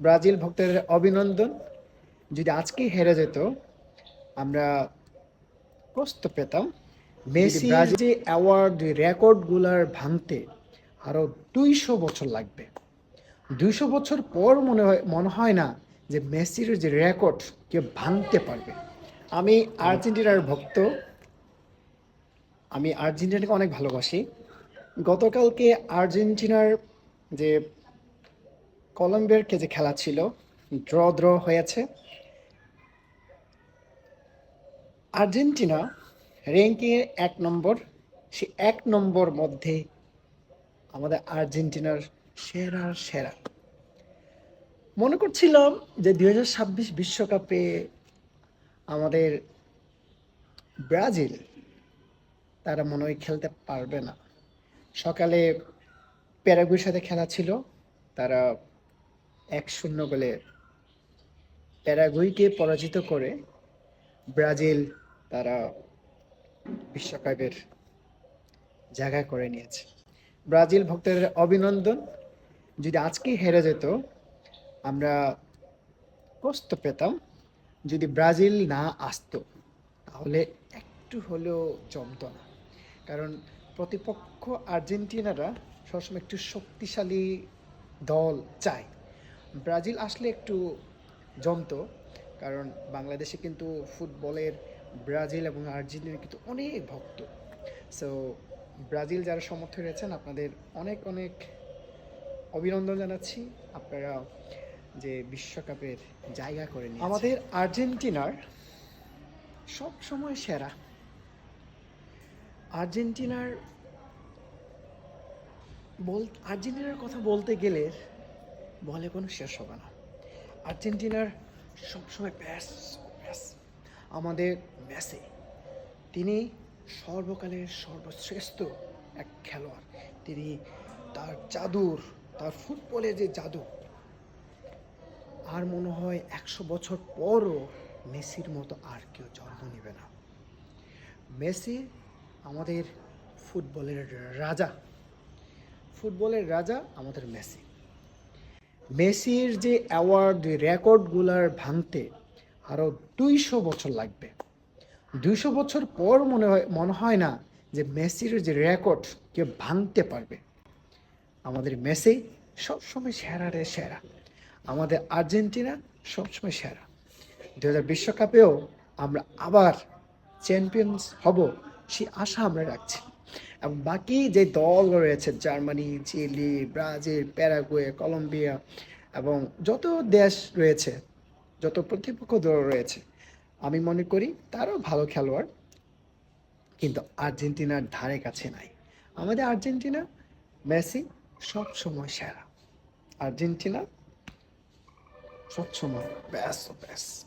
Brazil ভক্তদের অভিনন্দন। যদি আজকে হেরে যেত আমরা কষ্ট পেতাম। মেসি যে অ্যাওয়ার্ড রেকর্ডগুলার ভাঙতে আরও দুইশো বছর লাগবে। দুইশো বছর পর মনে হয় মনে হয় না যে মেসির যে রেকর্ড কেউ ভাঙতে পারবে। আমি আর্জেন্টিনার ভক্ত। আমি আর্জেন্টিনাকে অনেক ভালোবাসি। গতকালকে আর্জেন্টিনার যে কলম্বিয়ার কে যে খেলা ছিল। ড্র ড্র হয়েছে। আর্জেন্টিনা র্যাঙ্কিংয়ে এক নম্বর। সে এক নম্বর মধ্যে আমাদের আর্জেন্টিনার সেরা সেরা। মনে করছিলাম যে দুই বিশ্বকাপে আমাদের ব্রাজিল তারা মনে হয় খেলতে পারবে না। সকালে প্যারাগুয়ের সাথে খেলা ছিল। তারা এক শূন্য গোলে প্যারাগুইকে পরাজিত করে ব্রাজিল তারা বিশ্বকাপের জায়গা করে নিয়েছে। ব্রাজিল ভক্তদের অভিনন্দন। যদি আজকে হেরে যেত, আমরা কষ্ট পেতাম। যদি ব্রাজিল না আসতো, তাহলে একটু হলেও জমতো না। কারণ প্রতিপক্ষ আর্জেন্টিনারা সবসময় একটু শক্তিশালী দল চায়। ব্রাজিল আসলে একটু জমতো, কারণ বাংলাদেশে কিন্তু ফুটবলের ব্রাজিল এবং আর্জেন্টিনা কিন্তু অনেক ভক্ত। সো ব্রাজিল যারা সমর্থক রয়েছেন, আপনাদের অনেক অনেক অভিনন্দন জানাচ্ছি। আপনারা যে বিশ্বকাপের জায়গা করে নিয়ে আমাদের আর্জেন্টিনার সব সময় সেরা। আর্জেন্টিনার বল, আর্জেন্টিনার কথা বলতে গেলে বলে কোনো শেষ হবে না। আর্জেন্টিনার সবসময় ব্যাস ব্যাস। আমাদের মেসি, তিনি সর্বকালের সর্বশ্রেষ্ঠ এক খেলোয়াড়। তিনি তার জাদুর, তার ফুটবলে যে জাদু, আর মনে হয় একশো বছর পরও মেসির মতো আর কেউ জন্ম নেবে না। মেসি আমাদের ফুটবলের রাজা। ফুটবলের রাজা আমাদের মেসি। মেসির যে অ্যাওয়ার্ড রেকর্ডগুলার ভাঙতে আরও দুইশো বছর লাগবে। দুইশো বছর পর মনে হয় মনে হয় না যে মেসির যে রেকর্ড কেউ ভাঙতে পারবে। আমাদের মেসি সবসময় সেরা রে সেরা। আমাদের আর্জেন্টিনা সবসময় সেরা। দু হাজার বিশ্বকাপেও আমরা আবার চ্যাম্পিয়ন্স হব, সেই আশা আমরা রাখছি। বাকি যে দল রয়েছে, Germany, Chile, Brazil, Paraguay, Colombia এবং যত দেশ রয়েছে, যত প্রতিপক্ষ দল রয়েছে, আমি মনে করি তারও ভালো খেলোয়াড়। কিন্তু আর্জেন্টিনার ধারে কাছে নাই। আমাদের আর্জেন্টিনা, মেসি সব সময় সেরা। আর্জেন্টিনা সব সময় ব্যাস ব্যাস